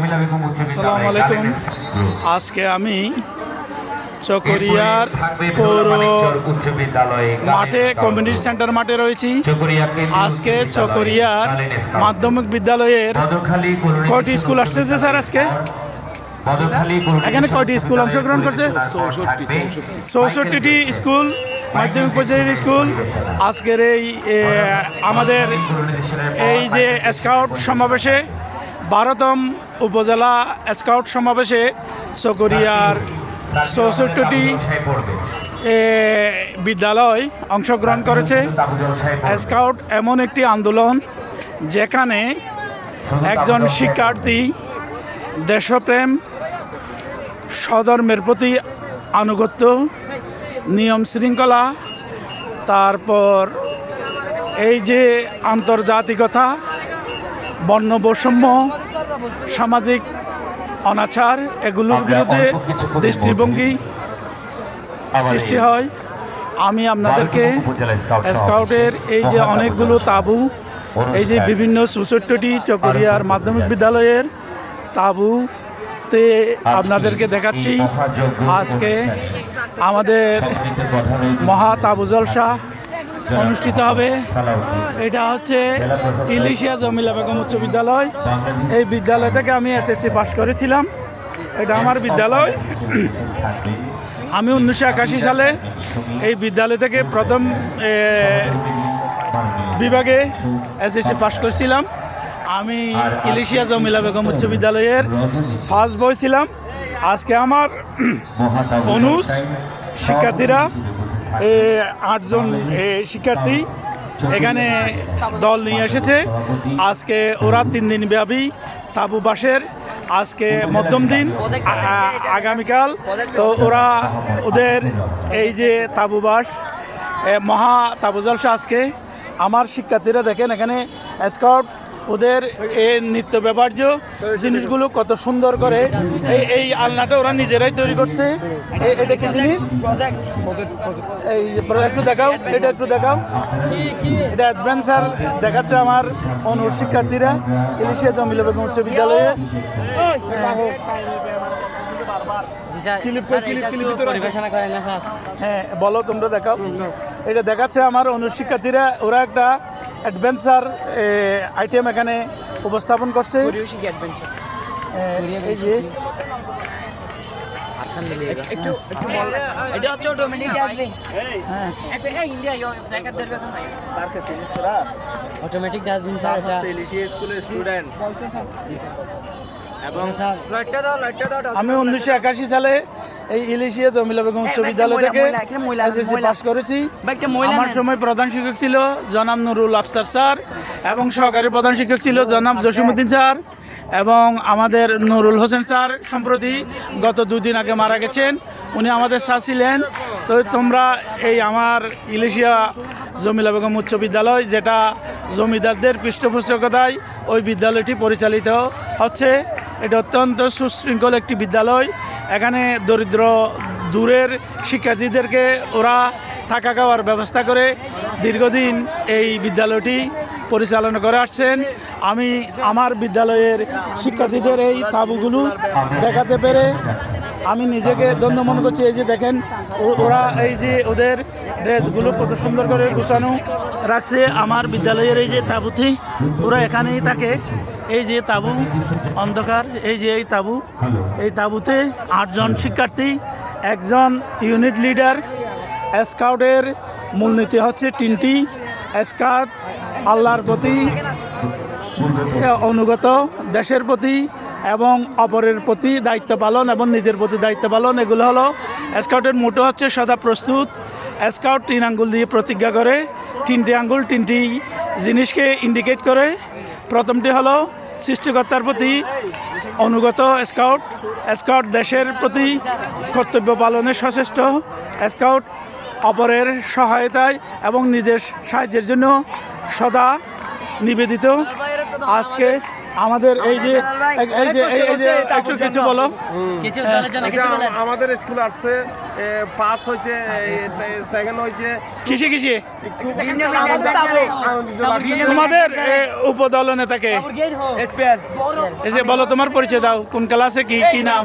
আসসালামু আলাইকুম। আজকে আমি চকরিয়ার পৌর মাঠে কমিউনিটি সেন্টার মাঠে রয়েছি। আজকে চকরিয়ার মাধ্যমিক বিদ্যালয়ের কয়টি স্কুল আসছে যে স্যার আজকে? এখানে কয়টি স্কুল অংশগ্রহণ করছে? চৌষট্টিটি স্কুল মাধ্যমিক পর্যায়ের স্কুল। আজকের এই আমাদের এই যে স্কাউট সমাবেশে বারোতম উপজেলা স্কাউট সমাবেশে চকরিয়ার চৌষট্টিটি এ, বিদ্যালয় অংশগ্রহণ করেছে। স্কাউট এমন একটি আন্দোলন যেখানে একজন শিক্ষার্থী দেশপ্রেম স্বধর্মের প্রতি আনুগত্য নিয়ম শৃঙ্খলা তারপর এই যে আন্তর্জাতিকতা বর্ণ বৈষম্য সামাজিক অনাচার এগুলোর বিরুদ্ধে দৃষ্টিভঙ্গি সৃষ্টি হয়। আমি আপনাদেরকে স্কাউটের এই যে অনেকগুলো তাবু এই যে বিভিন্ন চৌষট্টিটি চকরিয়ার মাধ্যমিক বিদ্যালয়ের তাবুতে আপনাদেরকে দেখাচ্ছি। আজকে আমাদের মহা তাবু জলসা। অনুষ্ঠিত হবে। এটা হচ্ছে ইলিশিয়া জমিলা বেগম উচ্চ বিদ্যালয়। এই বিদ্যালয় থেকে আমি এসএসসি পাশ করেছিলাম। এটা আমার বিদ্যালয়। আমি উনিশশো একাশি সালে এই বিদ্যালয় থেকে প্রথম বিভাগে এসএসসি পাশ করেছিলাম। আমি ইলিশিয়া জমিলা বেগম উচ্চ বিদ্যালয়ের ফার্স্ট বয় ছিলাম। আজকে আমার অনুজ শিক্ষার্থীরা আটজন শিক্ষার্থী এখানে দল নিয়ে এসেছে। আজকে ওরা তিন দিন ব্যাপী তাবু বাসের, আজকে মধ্যম দিন আগামীকাল। তো ওরা ওদের এই যে তাবু বাস মহা তাবু জলসা আজকে। আমার শিক্ষার্থীরা দেখেন এখানে স্কাউট ওদের এই নিত্য ব্যবহার্য জিনিসগুলো কত সুন্দর করে এই এই আলনাটা ওরা নিজেরাই তৈরি করছে। এটা কি জিনিস? এই একটু দেখাও এটা একটু দেখাও। এটা অ্যাডভেঞ্চার দেখাচ্ছে আমার অনুর শিক্ষার্থীরা ইলিশিয়া জমিলা বেগম উচ্চ বিদ্যালয়ে। হ্যাঁ বলো তোমরা দেখাও। এটা দেখাচ্ছে আমার অনুর শিক্ষার্থীরা ওরা একটা অ্যাডভেঞ্চার আইটেম এখানে উপস্থাপন করছে। এই যে অটোমেটিক ডাস্টবিন হ্যাঁ। স্যার স্কুলের স্টুডেন্ট এবং স্যার। লাইটটা দাও দাও আমি উনিশশো একাশি সালে এই ইলিশিয়া জমিলা বেগম উচ্চ বিদ্যালয় থেকে এসএসসি পাস করেছি। আমার সময় প্রধান শিক্ষক ছিল জনাব নুরুল আফসার স্যার এবং সহকারী প্রধান শিক্ষক ছিল জনাব জসিমুদ্দিন স্যার এবং আমাদের নুরুল হোসেন স্যার সম্প্রতি গত দুদিন আগে মারা গেছেন। উনি আমাদের স্যার ছিলেন। তো তোমরা এই আমার ইলিশিয়া জমিলা বেগম উচ্চ বিদ্যালয় যেটা জমিদারদের পৃষ্ঠপোষকতায় ওই বিদ্যালয়টি পরিচালিত হচ্ছে। এটা অত্যন্ত সুশৃঙ্খল একটি বিদ্যালয়। এখানে দরিদ্র দূরের শিক্ষার্থীদেরকে ওরা থাকা খাওয়ার ব্যবস্থা করে দীর্ঘদিন এই বিদ্যালয়টি পরিচালনা করে আসছেন। আমি আমার বিদ্যালয়ের শিক্ষার্থীদের এই তাবুগুলো দেখাতে পেরে আমি নিজেকে ধন্য মনে করছি। এই যে দেখেন ওরা এই যে ওদের ড্রেসগুলো কত সুন্দর করে গুছানো রাখছে। আমার বিদ্যালয়ের এই যে তাবুটি, ওরা এখানেই থাকে। এই যে তাবু অন্ধকার এই যে এই তাবু। এই তাবুতে আটজন শিক্ষার্থী একজন ইউনিট লিডার স্কাউটের মূলনীতি হচ্ছে তিনটি। স্কাউট আল্লাহর প্রতি অনুগত দেশের প্রতি এবং অপরের প্রতি দায়িত্ব পালন এবং নিজের প্রতি দায়িত্ব পালন। এগুলো হলো স্কাউটের মোটো হচ্ছে সদা প্রস্তুত। স্কাউট তিন আঙ্গুল দিয়ে প্রতিজ্ঞা করে তিনটি আঙ্গুল তিনটি জিনিসকে ইন্ডিকেট করে। প্রথমটি হলো সৃষ্টিকর্তার প্রতি অনুগত স্কাউট স্কাউট দেশের প্রতি কর্তব্য পালনে সচেষ্ট। স্কাউট অপরের সহায়তায় এবং নিজের সাহায্যের জন্য সদা নিবেদিত। আজকে আমাদের এই যে এই যে এই যে একটু কিছু বলো। আমাদের স্কুল আসছে। পাস হয়েছে সেকেন্ড হয়েছে। কিসে কিসে? তোমাদের উপদল নেতাকে? যে বলো তোমার পরিচয় দাও। কোন ক্লাসে কি কি নাম?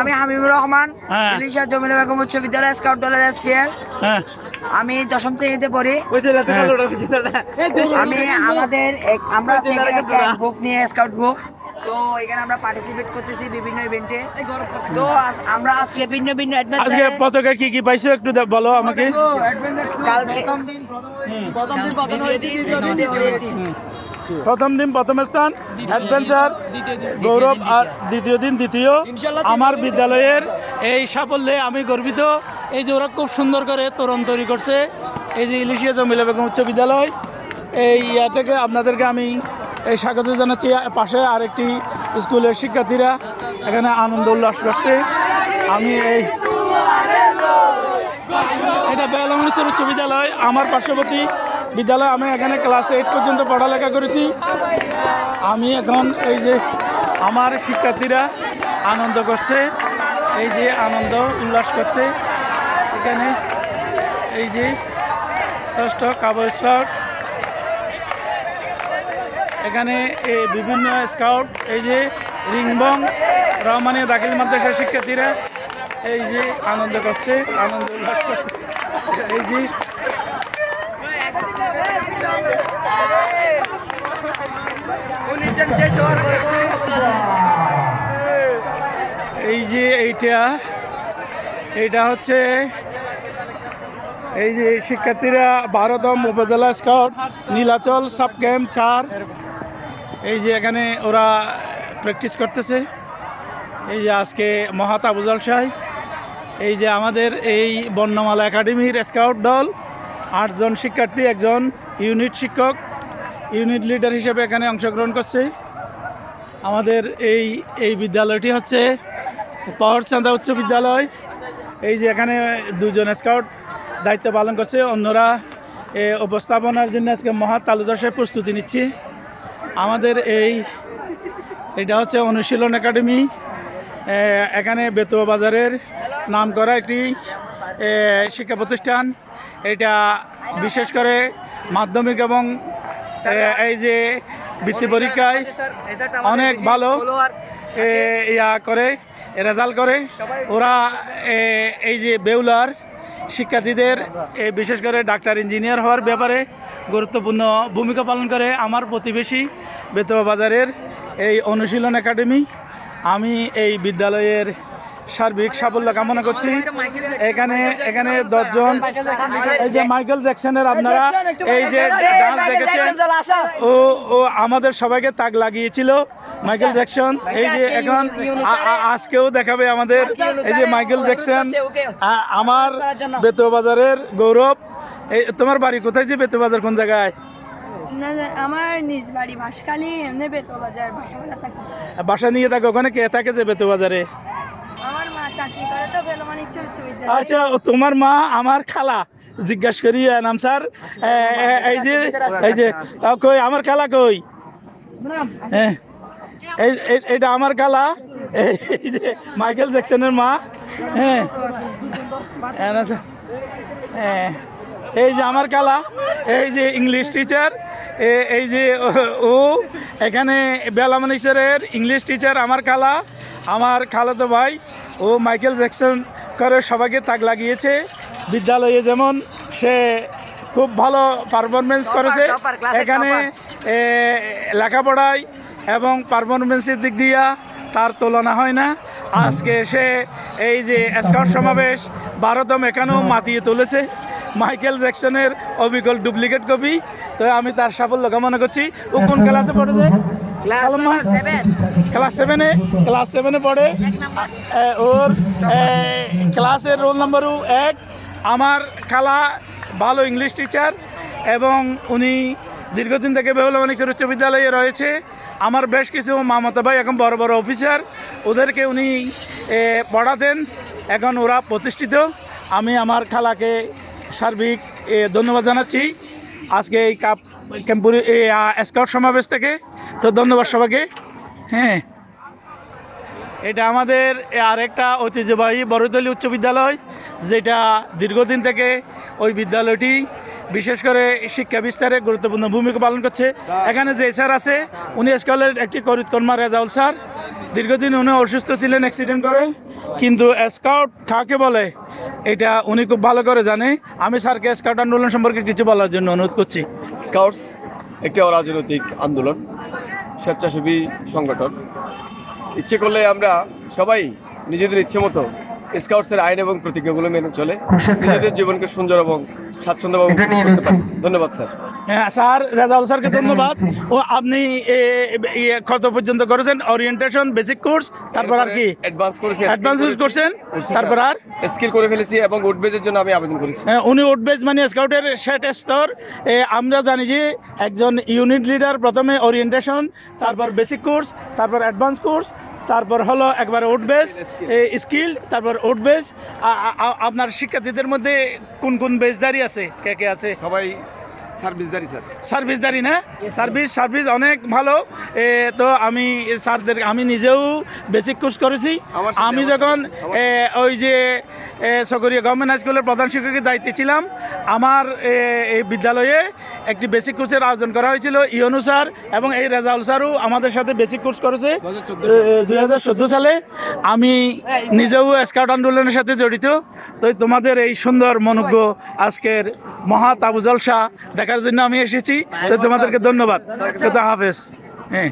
আমি হাবিবুর রহমান। হ্যাঁ। ইলিশা জমিলা বেগম উচ্চ বিদ্যালয় স্কাউট দলের এসপিএল হ্যাঁ। আমি দশম শ্রেণীতে পড়ি। আমি আমাদের আমরা গ্রুপ নিয়ে স্কাউট গ্রুপ তো এখানে আমরা পার্টিসিপেট করতেছি বিভিন্ন ইভেন্টে তো আমরা আজকে ভিন্ন ভিন্ন আজকে পতাকা কি কি পাইছো একটু বলো আমাকে। প্রথম দিন প্রথম দিন প্রথম হয়েছি দ্বিতীয় দিন প্রথম দিন প্রথম স্থান অ্যাডভেঞ্চার গৌরব আর দ্বিতীয় দিন দ্বিতীয়। আমার বিদ্যালয়ের এই সাফল্যে আমি গর্বিত। এই যে ওরা খুব সুন্দর করে তোরণ তৈরি করছে। এই যে ইলিশিয়া জমিলা বেগম উচ্চ বিদ্যালয় এই ইয়া থেকে আপনাদেরকে আমি এই স্বাগত জানাচ্ছি। পাশে আরেকটি স্কুলের শিক্ষার্থীরা এখানে আনন্দ উল্লাস করছে। আমি এই এটা বেলামনিচর উচ্চ বিদ্যালয়। আমার পার্শ্ববর্তী বিদ্যালয়। আমি এখানে ক্লাস এইট পর্যন্ত পড়ালেখা করেছি। আমি এখন এই যে আমার শিক্ষার্থীরা আনন্দ করছে। এই যে আনন্দ উল্লাস করছে। এখানে এই যে ষষ্ঠ স্কাউট এখানে বিভিন্ন স্কাউট, এই যে রিংবং, রহমানিয়া দাখিল মাদ্রাসার শিক্ষার্থীরা এই যে আনন্দ করছে, আনন্দ উল্লাস করছে। এই যে এই যে এইটা এইটা হচ্ছে এই যে শিক্ষার্থীরা বারোতম উপজেলা স্কাউট, নীলাচল সাব ক্যাম্প চার। এই যে এখানে ওরা প্র্যাকটিস করতেছে। এই যে আজকে মহাত আবুজাল শাহ এই যে আমাদের এই বর্ণমালা একাডেমির স্কাউট দল, আটজন শিক্ষার্থী, একজন ইউনিট শিক্ষক, ইউনিট লিডার হিসেবে এখানে অংশগ্রহণ করছে। আমাদের এই এই বিদ্যালয়টি হচ্ছে পাহাড়চান্দা উচ্চ বিদ্যালয়। এই যে এখানে দুজন স্কাউট দায়িত্ব পালন করছে। অন্যরা উপস্থাপনার জন্য আজকে মহা তালুজাসে প্রস্তুতি নিচ্ছে। আমাদের এই এটা হচ্ছে অনুশীলন একাডেমি। এখানে বেতুয়া বাজারের নাম করা একটি শিক্ষা প্রতিষ্ঠান। এটা বিশেষ করে মাধ্যমিক এবং এই যে বৃত্তি পরীক্ষায় অনেক ভালো ইয়া করে রেজাল্ট করে। ওরা এই যে বেউলার শিক্ষার্থীদের বিশেষ করে ডাক্তার ইঞ্জিনিয়ার হওয়ার ব্যাপারে গুরুত্বপূর্ণ ভূমিকা পালন করে আমার প্রতিবেশী বেতুয়া বাজারের এই অনুশীলন একাডেমি। আমি এই বিদ্যালয়ের সার্বিক সাফল্য কামনা করছি। এখানে এখানে দশজন, এই যে মাইকেল জ্যাকসনের আপনারা এই যে ডান্স দেখেছেন, ও ও আমাদের সবাইকে তাক লাগিয়েছিল মাইকেল জ্যাকসন। এই যে এখন আজকেও দেখাবে আমাদের এই যে মাইকেল জ্যাকসন আমার বেতুয়া বাজারের গৌরব। এই তোমার বাড়ি কোথায় যে বেতুয়া বাজার কোন জায়গায়? না আমার নিজ বাড়ি ভাসকালি এমনি বেতো বাজার থাকি। বাসা নিয়ে থাকে ওখানে কে থাকে যে বেতুয়া বাজারে আমার মা চাকরি করে তো বেলমানিক উচ্চ বিদ্যালয় আচ্ছা তোমার মা আমার খালা। জিজ্ঞাস করি নাম স্যার? এই যে এই যে কই আমার খালা কই? হ্যাঁ এইটা আমার খালা। এই যে মাইকেল জ্যাকসনের মা। হ্যাঁ। হ্যাঁ এই যে আমার খালা এই যে ইংলিশ টিচার এই যে ও- এখানে বেলামনিশ্বরের ইংলিশ টিচার আমার খালা আমার খালাতো ভাই ও মাইকেল জ্যাকসন করে সবাইকে তাক লাগিয়েছে। বিদ্যালয়ে যেমন সে খুব ভালো পারফরমেন্স করেছে এখানে লেখাপড়ায় এবং পারফরমেন্সের দিক দিয়া তার তুলনা হয় না। আজকে সে এই যে স্কাউট সমাবেশ ভারতম এখানেও মাতিয়ে তুলেছে। মাইকেল জ্যাকসনের অবিকল ডুপ্লিকেট কপি। তো আমি তার সাফল্য কামনা করছি। ও কোন ক্লাসে পড়েছে সালমা? ক্লাস সেভেনে ক্লাস সেভেনে পড়ে। ওর ক্লাসের রোল নাম্বারও এক। আমার খালা ভালো ইংলিশ টিচার এবং উনি দীর্ঘদিন থেকে বেহুল মানিকচর উচ্চ বিদ্যালয়ে রয়েছে। আমার বেশ কিছু মামাতো ভাই এখন বড় বড় অফিসার ওদেরকে উনি পড়াতেন। এখন ওরা প্রতিষ্ঠিত। আমি আমার খালাকে সার্বিক ধন্যবাদ জানাচ্ছি। আজকে এই কাপ ক্যাম্পুরি স্কাউট সমাবেশ থেকে তো ধন্যবাদ সবাইকে। হ্যাঁ। এটা আমাদের আরেকটা ঐতিহ্যবাহী বড়তলী উচ্চ বিদ্যালয়, যেটা দীর্ঘদিন থেকে ওই বিদ্যালয়টি বিশেষ করে শিক্ষা বিস্তারে গুরুত্বপূর্ণ ভূমিকা পালন করছে। এখানে যে স্যার আছে, উনি স্কুলের একটি করিত কর্মা রেজাউল স্যার। দীর্ঘদিন উনি অসুস্থ ছিলেন অ্যাক্সিডেন্ট করে। কিন্তু স্কাউট কাকে বলে? এটা উনি খুব ভালো করে জানে। আমি স্যারকে স্কাউট আন্দোলন সম্পর্কে কিছু বলার জন্য অনুরোধ করছি। স্কাউটস একটি অরাজনৈতিক আন্দোলন স্বেচ্ছাসেবী সংগঠন। ইচ্ছে করলে আমরা সবাই নিজেদের ইচ্ছে মতো স্কাউটসের আইন এবং প্রতিজ্ঞাগুলো মেনে চলে নিজেদের জীবনকে সুন্দর এবং স্বাচ্ছন্দ্যভাবে ধন্যবাদ স্যার। স্যার রেজাউল স্যারকে ধন্যবাদ। ও আপনি কত পর্যন্ত করেছেন? ওরিয়েন্টেশন বেসিক কোর্স তারপর আর কি? অ্যাডভান্স করেছি অ্যাডভান্স ইউজ করছেন তারপর আর? স্কিল করে ফেলেছি এবং উডবেজের জন্য আমি আবেদন করেছি। হ্যাঁ, উনি উঠবেজ মানে স্কাউটের শেট স্তর। আমরা জানি যে একজন ইউনিট লিডার প্রথমে ওরিয়েন্টেশন তারপর বেসিক কোর্স তারপর অ্যাডভান্স কোর্স তারপর হলো একবার উঠবেজ স্কিল তারপর উঠবেজ আপনার শিক্ষার্থীদের মধ্যে কোন কোন বেজদারি আছে? কে কে আছে? সবাই সার্ভিসদারি স্যার। সার্ভিসদারি না? সার্ভিস সার্ভিস অনেক ভালো। এ, তো আমি স্যারদের আমি নিজেও বেসিক কোর্স করেছি। আমি যখন ওই যে সকরিয়া গভর্নমেন্ট হাই স্কুলের প্রধান শিক্ষকের দায়িত্বে ছিলাম। আমার এই বিদ্যালয়ে একটি বেসিক কোর্সের আয়োজন করা হয়েছিল। ইয়নু স্যার এবং এই রেজাউল স্যারও আমাদের সাথে বেসিক কোর্স করেছে। দুই হাজার চোদ্দ সালে আমি নিজেও স্কাউট আন্দোলনের সাথে জড়িত। তো তোমাদের এই সুন্দর মনোজ্ঞ আজকের মহা তাবু জলসা দেখার জন্য আমি এসেছি। তো তোমাদেরকে ধন্যবাদ। হাফেজ। হ্যাঁ।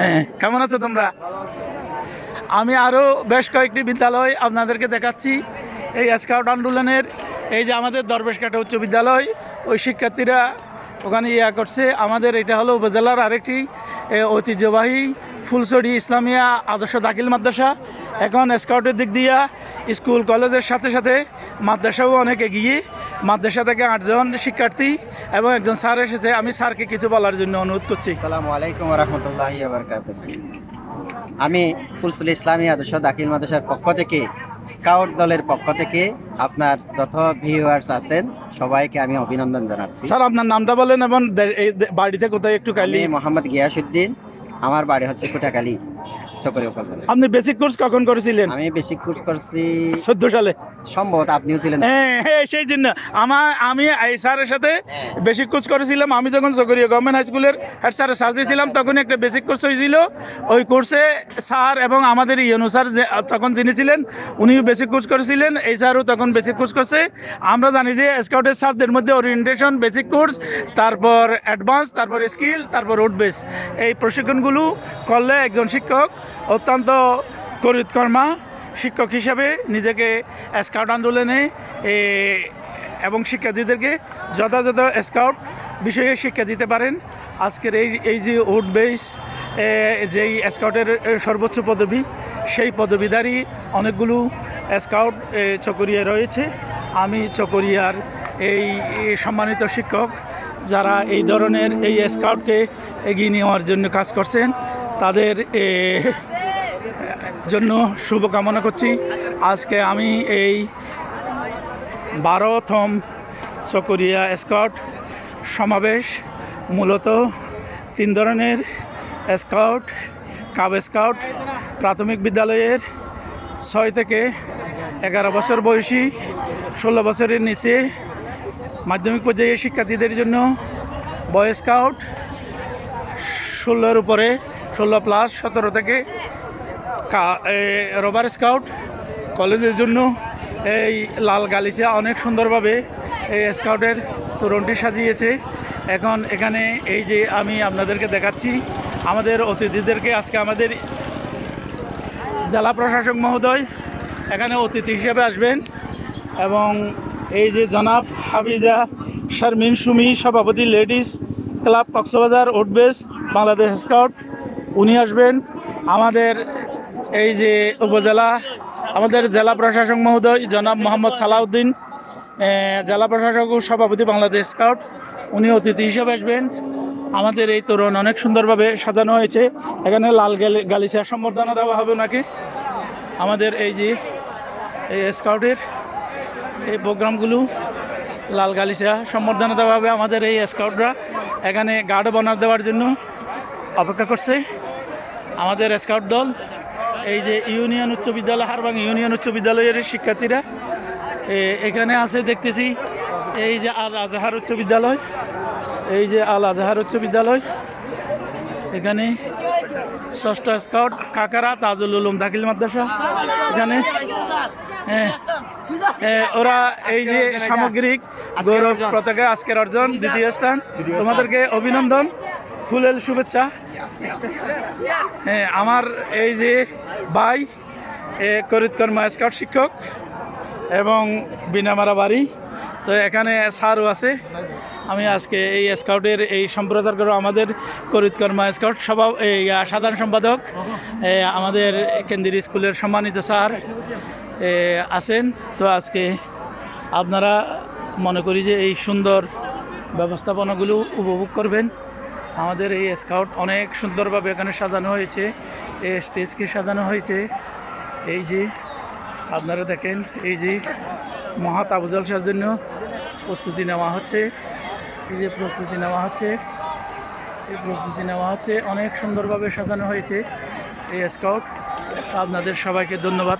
হ্যাঁ কেমন আছো তোমরা? আমি আরও বেশ কয়েকটি বিদ্যালয় আপনাদেরকে দেখাচ্ছি। এই স্কাউট আন্দোলনের, এই যে আমাদের দরবেশকাটা উচ্চ বিদ্যালয়, ওই শিক্ষার্থীরা ওখানে ইয়া করছে। আমাদের এটা হলো উপজেলার আরেকটি ঐতিহ্যবাহী ফুলসড়ি ইসলামিয়া আদর্শ দাখিল মাদ্রাসা। এখন স্কাউটের দিক দিয়া স্কুল, কলেজের সাথে সাথে মাদ্রাসাও অনেক এগিয়ে। মাদ্রাসা থেকে আটজন শিক্ষার্থী এবং একজন স্যার এসেছে। আমি স্যারকে কিছু বলার জন্য অনুরোধ করছি। আসসালামু আলাইকুম রহমতুল্লাহ আমি ফুলসুল ইসলামী আদর্শ দাখিল মাদ্রাসার পক্ষ থেকে স্কাউট দলের পক্ষ থেকে আপনার যত ভিউয়ার্স আছেন সবাইকে আমি অভিনন্দন জানাচ্ছি। স্যার আপনার নামটা বলেন এবং বাড়িতে কোথায় একটু কালি মোহাম্মদ গিয়াসুদ্দিন আমার বাড়ি হচ্ছে কুটাকালী চকরি উপজেলা। আপনি বেসিক কোর্স কখন করেছিলেন? আমি বেসিক কোর্স করছি চোদ্দ সালে। সম্ভবত আপনিও ছিলেন। হ্যাঁ হ্যাঁ সেই জন্য। আমার আমি এই স্যারের সাথে বেসিক কোর্স করেছিলাম। আমি যখন চকরিয়া গভর্নমেন্ট হাই স্কুলের হেড স্যারের সার্জে ছিলাম তখন একটা বেসিক কোর্স হয়েছিল। ওই কোর্সে স্যার এবং আমাদের ইয়নু স্যার যে তখন যিনি ছিলেন উনিও বেসিক কোর্স করেছিলেন। এই স্যারও তখন বেসিক কোর্স করছে। আমরা জানি যে স্কাউটের স্যারদের মধ্যে ওরিয়েন্টেশন বেসিক কোর্স তারপর অ্যাডভান্স তারপর স্কিল তারপর রোড বেস এই প্রশিক্ষণগুলো করলে একজন শিক্ষক অত্যন্ত করিতকর্মা। শিক্ষক হিসাবে নিজেকে স্কাউট আন্দোলনে এবং শিক্ষার্থীদেরকে যথাযথ স্কাউট বিষয়ে শিক্ষা দিতে পারেন। আজকের এই এই যে উড বেস যেই স্কাউটের সর্বোচ্চ পদবি সেই পদবিধারী অনেকগুলো স্কাউট এ, চকরিয়ায় রয়েছে। আমি চকরিয়ার এই সম্মানিত শিক্ষক যারা এই ধরনের এই স্কাউটকে এগিয়ে নেওয়ার জন্য কাজ করছেন তাদের জন্য শুভকামনা করছি। আজকে আমি এই বারোতম চকরিয়া স্কাউট সমাবেশ, মূলত তিন ধরনের স্কাউট কাব স্কাউট প্রাথমিক বিদ্যালয়ের ছয় থেকে এগারো বছর বয়সী, ষোলো বছরের নিচে মাধ্যমিক পর্যায়ে শিক্ষার্থীদের জন্য বয় স্কাউট ষোলোর উপরে, ষোলো প্লাস সতেরো থেকে রবার স্কাউট কলেজের জন্য এই লাল গালিচা অনেক সুন্দরভাবে এই স্কাউটের তোরণটি সাজিয়েছে। এখন এখানে এই যে আমি আপনাদেরকে দেখাচ্ছি, আমাদের অতিথিদেরকে আজকে আমাদের জেলা প্রশাসক মহোদয় এখানে অতিথি হিসেবে আসবেন এবং এই যে জনাব হাফিজা শারমিন সুমি, সভাপতি লেডিস ক্লাব কক্সবাজার ওটবেস, বাংলাদেশ স্কাউট, উনি আসবেন। আমাদের এই যে উপজেলা, আমাদের জেলা প্রশাসক মহোদয় জনাব মোহাম্মদ সালাউদ্দিন জেলা প্রশাসক ও সভাপতি বাংলাদেশ স্কাউট, উনি অতিথি হিসেবে আসবেন। আমাদের এই তরুণ অনেক সুন্দরভাবে সাজানো হয়েছে। এখানে লাল গালি গালিচা সম্বর্ধনা দেওয়া হবে ওনাকে। আমাদের এই যে, এই স্কাউটের এই প্রোগ্রামগুলো লাল গালিচা সম্বর্ধনা দেওয়া হবে আমাদের এই স্কাউটরা। এখানে গার্ড বানার দেওয়ার জন্য অপেক্ষা করছে। আমাদের স্কাউট দল এই যে ইউনিয়ন উচ্চ বিদ্যালয় হারবাং ইউনিয়ন উচ্চ বিদ্যালয়ের শিক্ষার্থীরা এখানে আছে, দেখতেছি, এই যে আল আজহার উচ্চ বিদ্যালয়, এই যে আল আজহার উচ্চ বিদ্যালয়, এখানে ষষ্ঠ স্কাউট কাকারা, তাজুল উলুম দাখিল মাদ্রাসা, এখানে ওরা এই যে সামগ্রিক গৌরব পতাকা, আজকের অর্জন, দ্বিতীয় স্থান, তোমাদেরকে অভিনন্দন, ফুলেল শুভেচ্ছা। হ্যাঁ আমার এই যে ভাই, এ করিতকর্মা স্কাউট শিক্ষক এবং বিনামারা বাড়ি। তো এখানে স্যারও আছে। আমি আজকে এই স্কাউটের এই সম্প্রচার করব। আমাদের করিতকর্মা স্কাউট সভা এই সাধারণ সম্পাদক আমাদের কেন্দ্রীয় স্কুলের সম্মানিত স্যার আছেন। তো আজকে আপনারা মনে করি যে এই সুন্দর ব্যবস্থাপনাগুলো উপভোগ করবেন। আমাদের এই স্কাউট অনেক সুন্দরভাবে এখানে সাজানো হয়েছে। এই স্টেজকে সাজানো হয়েছে। এই যে, আপনারা দেখেন, এই যে মহা তাবু জলসার জন্য প্রস্তুতি নেওয়া হচ্ছে। এই যে প্রস্তুতি নেওয়া হচ্ছে। এই প্রস্তুতি নেওয়া হচ্ছে। অনেক সুন্দরভাবে সাজানো হয়েছে এই স্কাউট। আপনাদের সবাইকে ধন্যবাদ।